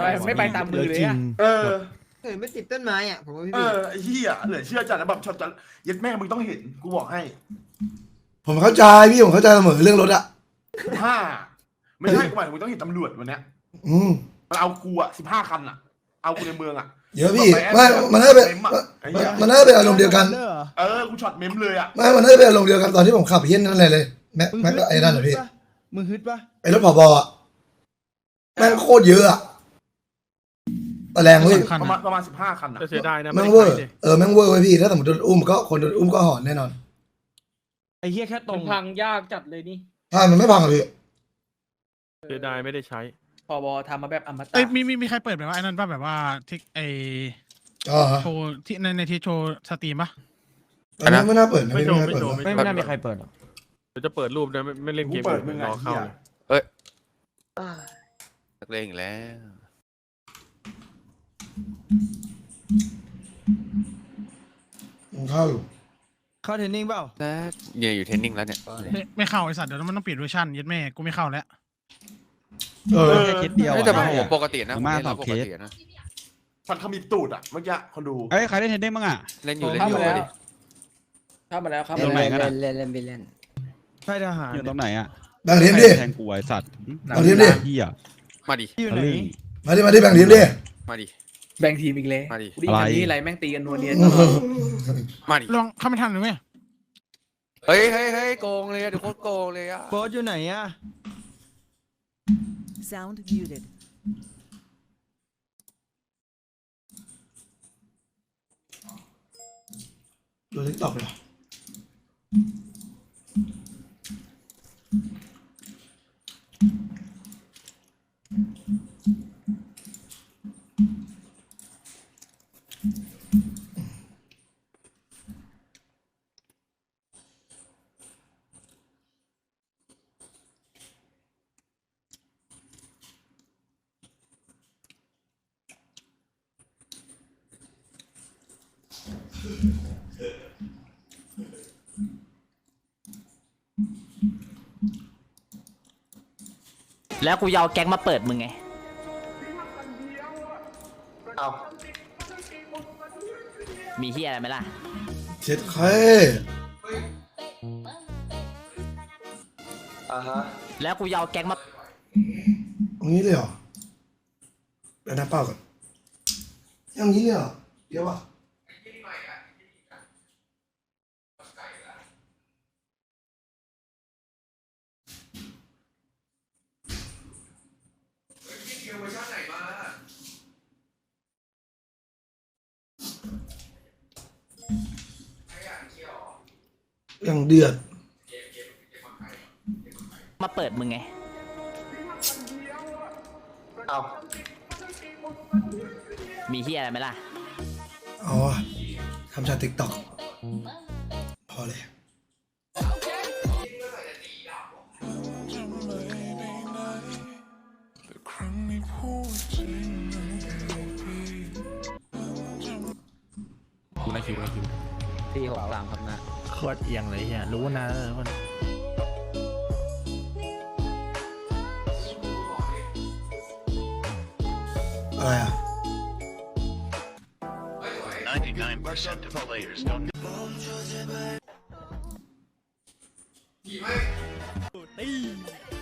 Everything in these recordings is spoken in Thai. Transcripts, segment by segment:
ทำไมไม่ไปตามมือเลยอะเออเห็นไม่ติดต้นไม้อะผมว่าพี่เอบิ๊กอไอ้เหี้ยเหลือเชื่อจัดนะแบบช็อตจัดยัดแม่มึงต้องเห็นกูบอกให้ผมเข้าใจพี่ผมเข้าใจเสมอเรื่องรถอะห้าไม่ใช่กูหมายถึงมึงต้องเห็นตำรวจวันเนี้ยอืมมันเอากูอะสิบห้าคันอะเอากูในเมืองอะเยอะพี่ไม่มันน่าจะเป็นเมอะไอ้เหี้ยมันน่าจะเป็นอารมณ์เดียวกัน เออกูช็อตเมมเลยอะไม่มันน่าจะเป็นอารมณ์เดียวกันตอนที่ผมขับเฮี้ยนนั่นเลยเลยแม็กแม็กก็ไอ้นั่นเหรอพี่มึงฮึดปะไอ้รถผบอะแม่งโคตรเยอะอะตะ แรงเว้ยประมาณประมาณสิบห้าคันอะจะเสียดายนะแม่งไได้เวอร์ใช้ดิเออแม่งเวอร์ไว้ยพี่ถ้าสมมติโดนอุ้มก็คนโดนอุ้มก็หอนแน่นอนไอ้เหี้ยแค่ตตรรงงพังยากจัดเลยนี่ถ้ามันไม่พังอะพี่เสียดายไม่ได้ใช้ พอบอทำมาแบบอมตะเอ้ยมีมีมีใครเปิดแบบว่าไอ้นั่นป่ะแบบว่าทิกไออ๋อโชว์ที่ในในที่โชว์สตรีมป่ะอันนี้ไม่น่าเปิดนะไม่พี่โดไม่นน่าไม่เปิดโดนนะไม่ไม่โดไม่นน่ามีใครเปิดหรอกเดี๋ยวจะเปิดรูปนะไม่ไม่เล่นกูเกมเปิดมึงไงรอเข้าเหี้ยเลยนักเลงอีกแล้ว ผมเข้าอยู่เข้าเทรนนิ่งเปล่านะเนี่ยอยู่เทรนนิ่งแล้วเนี่ยไม่ไม่เข้าไอสัตว์เดี๋ยวมันต้องเปลี่ยนเวอร์ชันยัดแม่กูไม่เข้าแล้ว เออ แค่คิดเดียวเฮ้ยอะแต่มันผมปกตินะผมมาผมสอบปเคกสตินะฟันขมิบตูดอะเมื่อกี้คนดูเอ้ยใครได้เทรนนิ่งบ้างอะ เล่นอยู่เล่นเข้าอยู่มาแล้วดิเข้ามาแล้วเข้าเล่มานไหนแล้วกันอะเล่นเล่นเล่นเล่นใช่ทหารอยู่ตรงไหนอะแบ่งทีมดิ แทงกูไอสัตว์เอาทีมดิเฮียมาดิ อยู่ไหน มาดิ มาดิแบ่งทีมดิ มาดิ แบ่งทีมอีกเลยมาดิกูไดีกันนี่อะไรแม่งตีกันนัวเนียนมาดิลองเข้าไม่ทันเลยเว้ยเฮ้ยเฮ้ยเฮ้ยโกงเลยอะเดี๋ยวโคตรโกงเลยอะโบสอยู่ไหนอะ Sound muted. ดูทิกตอกเลย แล้วกูยาวแก๊งมาเปิดมึงไง เอา มีเฮียอะไรไหมล่ะ เช็ดใครอ่าฮะ แล้วกูยาวแก๊งมา ตรงนี้เลยเหรอเดี๋ยวน้ำเปล่าก่อนอย่างนี้เลยเหรอเดี๋ยวว่ะ อย่างเดือด มาเปิดมึงไง เอามีเฮียอะไรไหมล่ะ อ๋อทำจากติ๊กต็อกพอเลย กูน่าคิวน่าคิวที่หกสามครับนะ โคตรเอียงเลยเฮียรู้นะเออคนอะไรอะผม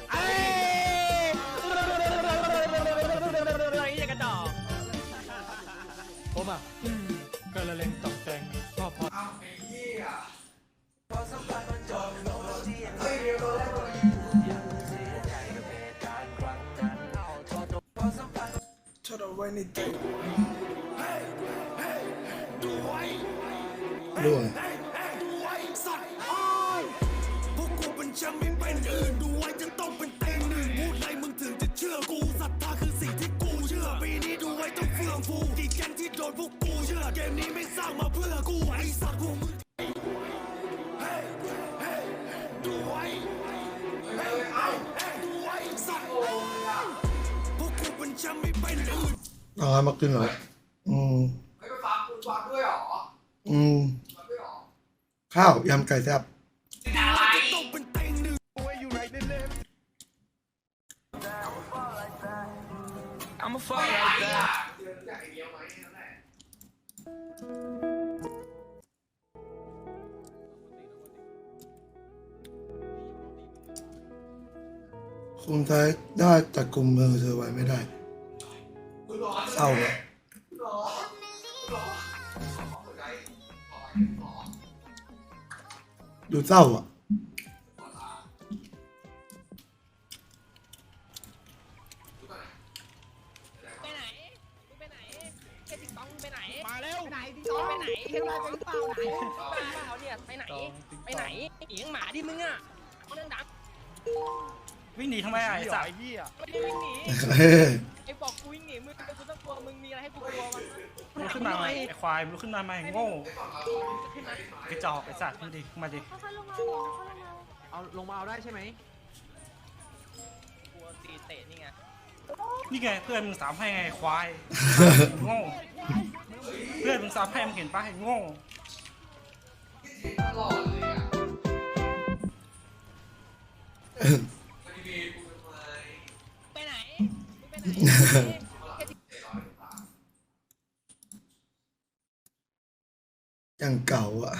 ชอบเอาไว้ในตู้ร่วงพวกกูเป็นแชมป์ไม่เป็นอื่นดูไว้จึงต้องเป็นเต็งหนึ่งพูดอะไรมึงถึงจะเชื่อกูศรัทธาคือสิ่งที่กูเชื่อปีนี้ดูไว้ต้องเฟื่องฟูกี่แกงที่โดนพวกกูเชื่อเกมนี้ไม่สร้างมาเพื่อกูไอ้สัตว์พวกมึงเฮ้ยเฮ้ยดูไว้เฮ้ยเอาเฮ้ยดูไว้สัตว์พวกกูเป็นแชมป์ไม่เป็นอื่น เอาะไรมากินเหรออืมไม่ไปฟาร์มคุณฟาร์มด้วยเหรออืม ฟารเหรอข้าวยำไก่แซ่บคุณไทยได้แต่กลุ่มมือเธอไว้ไม่ได้ เศร้าเลยดูเศร้าอะไปไหนมึงไปไหนแค่ติ๊กต้องมึงไปไหนมาเร็ว ไปไหนติ๊กต้องไปไหนเห็นอะไรไปหรือเปล่าไหนบ้าเปล่าเนี่ยไปไหน ไปไหนเอียงหมาดิมึงอะเอาเรื่องดังวิ่งหนีทำไมอะไอ้สัตว์ไม่ได้วิ่งหนีเฮ้ยไอ้บอกกูวิ่งหนี มึงกูต้องกลัวมึงมีอะไรให้กูกลัวมันลุกขึ้นมาไหมไอ้ควายลุกขึ้นมาไหมโง่กระจอกไอ้สัตว์มาดิมาดิเอาลงมาเอาได้ใช่ไหมกลัวตีเตะนี่ไงนี่ไงเพื่อนมึงสามให้ไงไอ้ควายโง่เพื่อนมึงสามให้มึงเห็นปะไอ้โง่ไปไหนมึงไปไหนแค่ติ๊ก ยังเก่าอะแ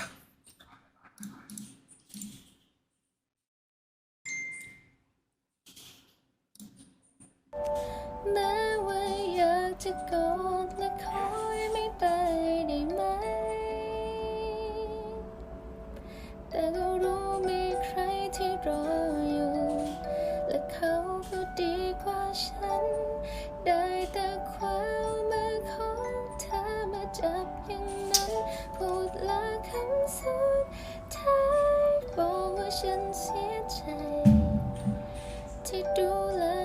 ฉันเสีย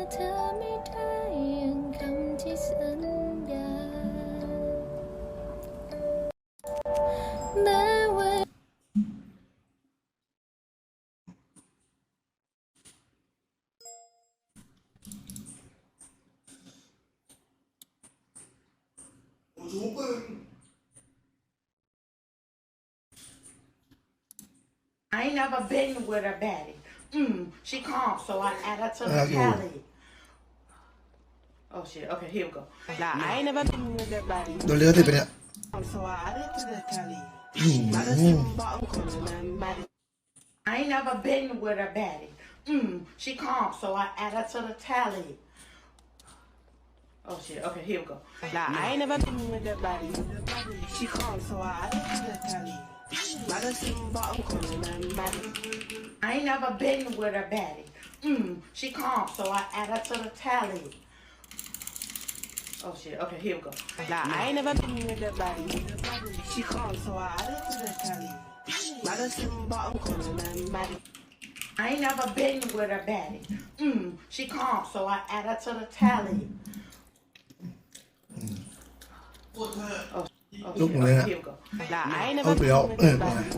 I ain't never been with a baddie. Mm, she calm, so I add her to the tally. Oh shit, okay, here we go. Nah, I ain't never been with a baddie. Don't leave it. So I added to the tally. I ain't never been with a baddie. Mm, she calm, so I add her to the tally. Oh shit, okay, here we go. Nah, I ain't never been with a baddie. She calm, so I add her to the tally. Madison bottom corner, man, baddie. I ain't never been with a baddie. Mm, she calm, so I add her to the tally. Oh shit, okay, here we go. Nah, I ain't never been with a baddie. She calm, so I add her to the tally. Madison bottom corner, man, baddie. I ain't never been with a baddie. Mm, she calm, so I add her to the tally. Oh, oh, Lúc shit, này okay, nè. here we go. Nah, I ain't Ông never biểu been with a ê, baddie.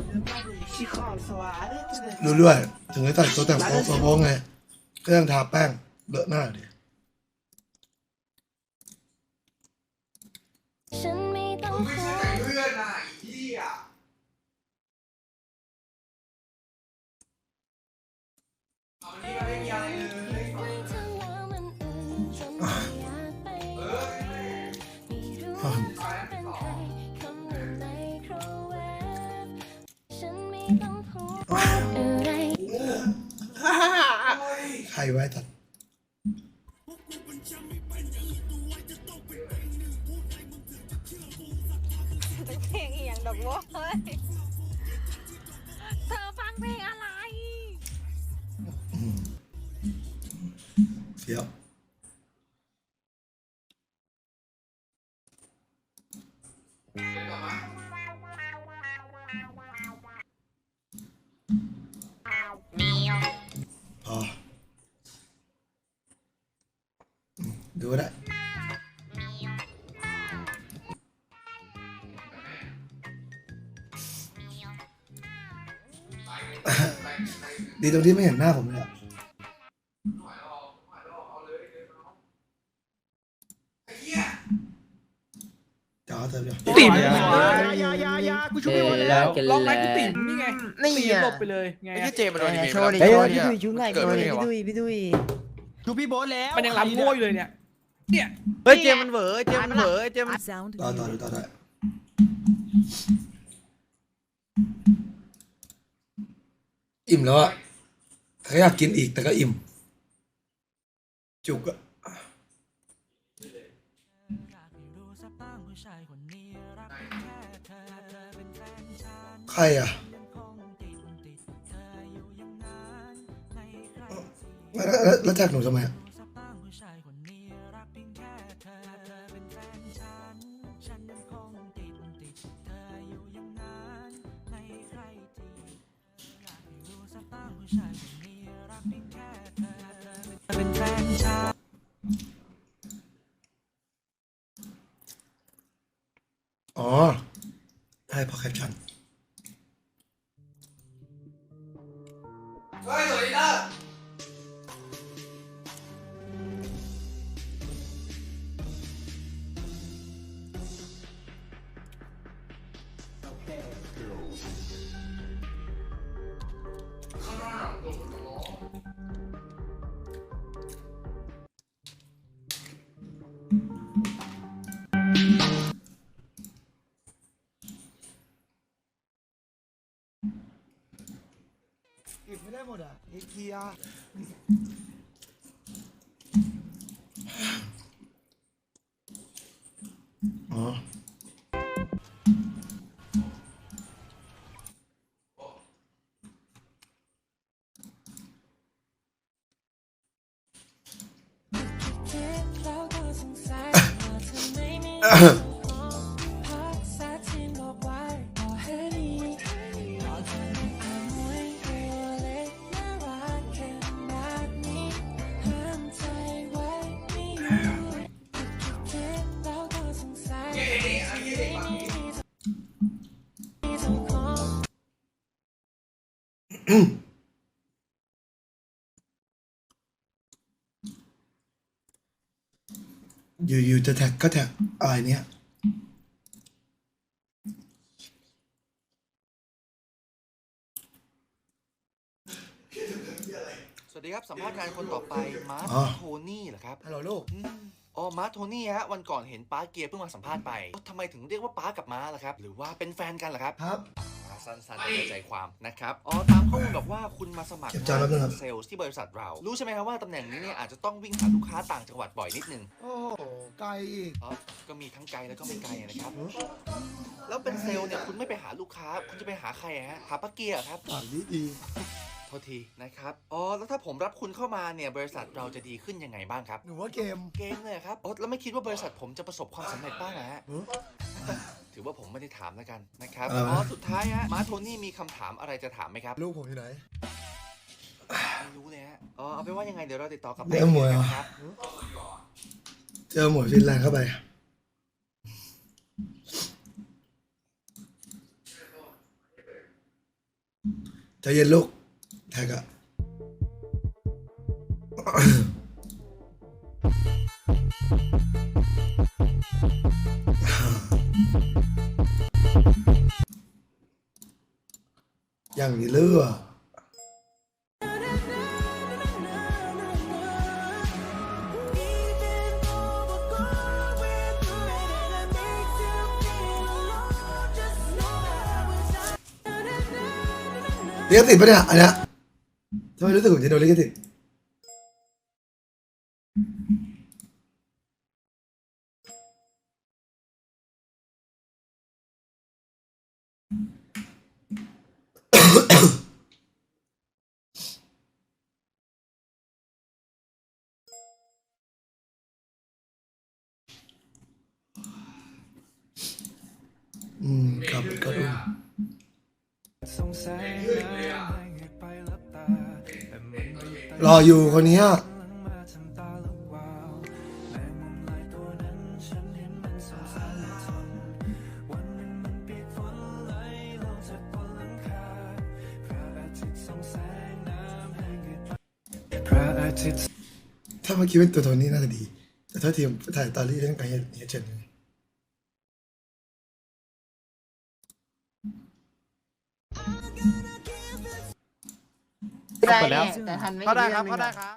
She calm, so I add her to the รู้ด้วยถึงได้แต่งตัวแต่งโป๊ะโป๊ะไงเครื่องทาแป้งเลอะหน้าดิฉันไม่ต้องขอเพื่อนอะไอ้เหี้ยไว้เธอแล้ว vai, vai, tá. ดีตรงที่ไม่เห็นหน้าผมเลยจอเติมจอติ๋มยายายายากูช่ไม่ไหวแล้วลอกไม้กูติ๋มนี่ไงนี่ไงหลบไปเลยไงไอ้เจมันโดนดีโชว์ดิโชว์พี่ดุยช่วยหน่อยพี่ดุยพี่ดุยชูพี่โบ๊ทแล้วมันยังลำโง่อยเลยเนี่ยเนี่ยเฮ้ยเจมันเหวอเจมันเหวอเจมันต่อต่อต่อต่ออิ่มแล้วอะ แต่ก็อยากกินอีกแต่ก็อิ่ม จุกอะใครอะแล้วแล้วแจกหนูทำไมอะ อ๋อ ได้พอแคปชั่น หยิบไม่ อะอีเกียอ๋ออยู่ๆจะแท็กก็แท็กอะไรเนี้ยสวัสดีครับ สัมภาษณ์งานคนต่อไป มาร์คอ๋อโทนี่เหรอครับฮัลโหลลูกอืมอ๋อมาร์คโทนี่ฮะวันก่อนเห็นป้าเกียร์เพิ่งมาสัมภาษณ์ไปทำไมถึงเรียกว่าป้ากับม้าล่ะครับ หรือว่าเป็นแฟนกันเหรอครับครับอ่า สั้นๆแต่ใจความนะครับ อ๋อ ตามข้อมูลบอกว่าคุณมาสมัครเก็บจานแป๊บนึงครับ เซลล์ที่บริษัทเรา รู้ใช่ไหมครับว่าตำแหน่งนี้เนี่ยอาจจะต้องวิ่งหาลูกค้าต่างจังหวัดบ่อยนิดนึง โอ้ไกลอีก อ๋อ ก็มีทั้งไกลแล้วก็ไม่ไกลนะครับ แล้วเป็นเซลล์เนี่ยคุณไม่ไปหาลูกค้า คุณจะไปหาใครอะฮะ หาป้าเกียร์เหรอครับ อ่านดีดีโทษทีนะครับ อ๋อ แล้วถ้าผมรับคุณเข้ามาเนี่ยบริษัทเราจะดีขึ้นยังไงบ้างครับ หนูว่าเกม เกมเลยเหรอครับ อ๋อ แล้วไม่คิดว่าบริษัทผมจะประสบความสำเร็จบ้างนะฮะถือ ว่าผมไม่ได้ถามแล้วกันนะครับอะไรวะอ๋อสุดท้ายฮะมาร์ทโทนี่มีคำถามอะไรจะถามไหมครับ ลูกผมอยู่ไหนไม่รู้เลยฮะอ๋อเอาเป็นว่ายังไงเดี๋ยวเราติดต่อกลับไปเรื่องมวยเหรอครับเจอหมวยฟินแลนด์เข้าไป ใจเย็นลูกแท็กอะ อย่างนี้เลือลิขสิทธิ์ปะเนี่ยอันเนี้ยทำไมรู้สึกเหมือนจะโดนลิขสิทธิ์ อืมครับก็ดูรออยู่คนนี้ ยถ้าเมื่อกี้เป็นตัวโทนี่น่าจะดี แต่ถ้าทีมถ่ายตอรี่เล่นไปเฮเจนเลยได้เนี่ยแต่ทันไม่เขาได้ครับเขาได้ครับ